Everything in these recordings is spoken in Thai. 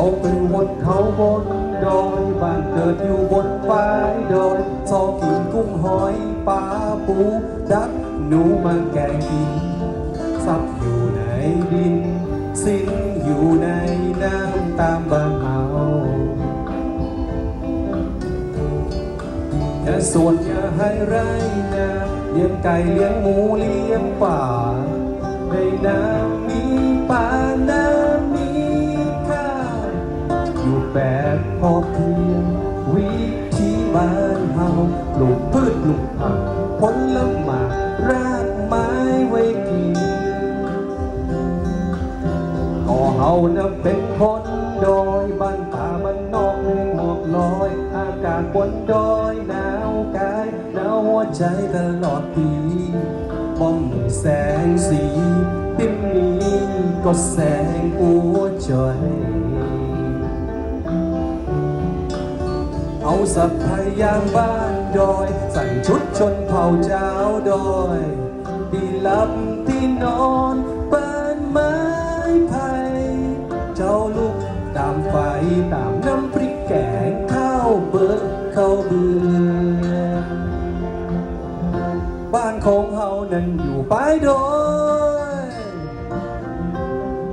เขาเป็นวนเขาบนดอยบ้านเกิดอยู่บนฝ้ายดอยชอบกินกุ้งหอยปลาปูดักหนูมาแกงกินซับอยู่ในดิน สิ้นอยู่ในน้ำตามบ้านเฮาอย่าส่วนอย่าให้ไรนะเลี้ยงไก่เลี้ยงหมูเลี้ยงป่าในน้ำมีปลาน้ แบบพอเพียง วิธีบ้านเฮาปลูกพืชปลูกผักผลไม้รากไม้ไว้กินก็เฮานะเป็นคนดอยบ้านป่าบ้านนอกเมืองหมอกลอย อากาศบนดอยหนาวกายหนาวหัวใจตลอดปีป้อมมีแสงสีปิมนี้ก็แสงหัวใจ สัพพยางบ้านดอยใส่ชุดชนเผ่าเจ้าดอยที่หลับที่นอนเปิ้นไม้ไผ่เจ้าลูกตามไฟตามน้ำพริกแกงข้าวเบิกข้าวเบื่อบ้านของเฮานั้นอยู่ปลายดอย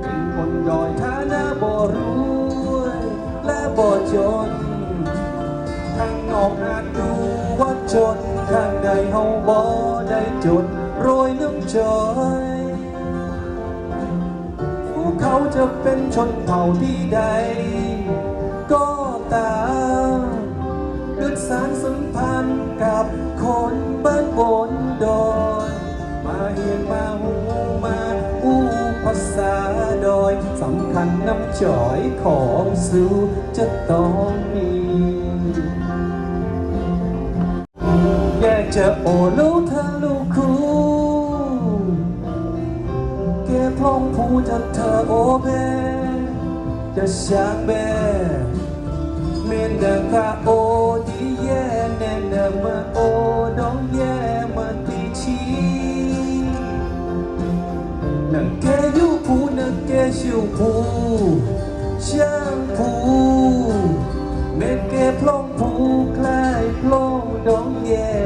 เป็นคนดอยฐานะบ่รวยและบ่จน นข้างในเฮาบ่ได้จนโรยน้ำจอยพวกเขาจะเป็นชนเผ่าที่ใด ก็ตามเกิดสารสัมพันธ์กับคนบ้านบนดอยมาเฮียนมาหูมาอู้ภาษาดอยสำคัญน้ำจอยของสู่จะต้องมี จะโอลูกเธอลูกคูเก็บพงผู้จากเธอโอเบจะช่างเบเมนเดกาโอดีเย่เนเนมาโอดองเย่มาตีชีนังเกยูผู้นังเกชิวผู้ช่างผู้เม็ดเก็บลงผู้คลายพลงดองแย่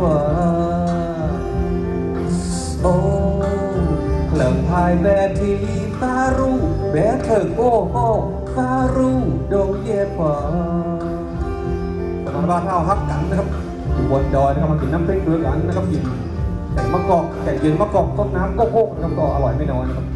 ปโอ้เลื่อนพายแบทีตารูแบเถิงโอ้โอ้ตารูดงเย่ปาสำหรับบ้านเท่าฮักกันนะครับอยู่บนดอยนะครับมากินน้ำพริกด้วยกันนะครับกินแกงมะกอกแกงเย็นมะกอกต้นน้ำโกโก้นะครับก็อร่อยไม่น้อยนะครับ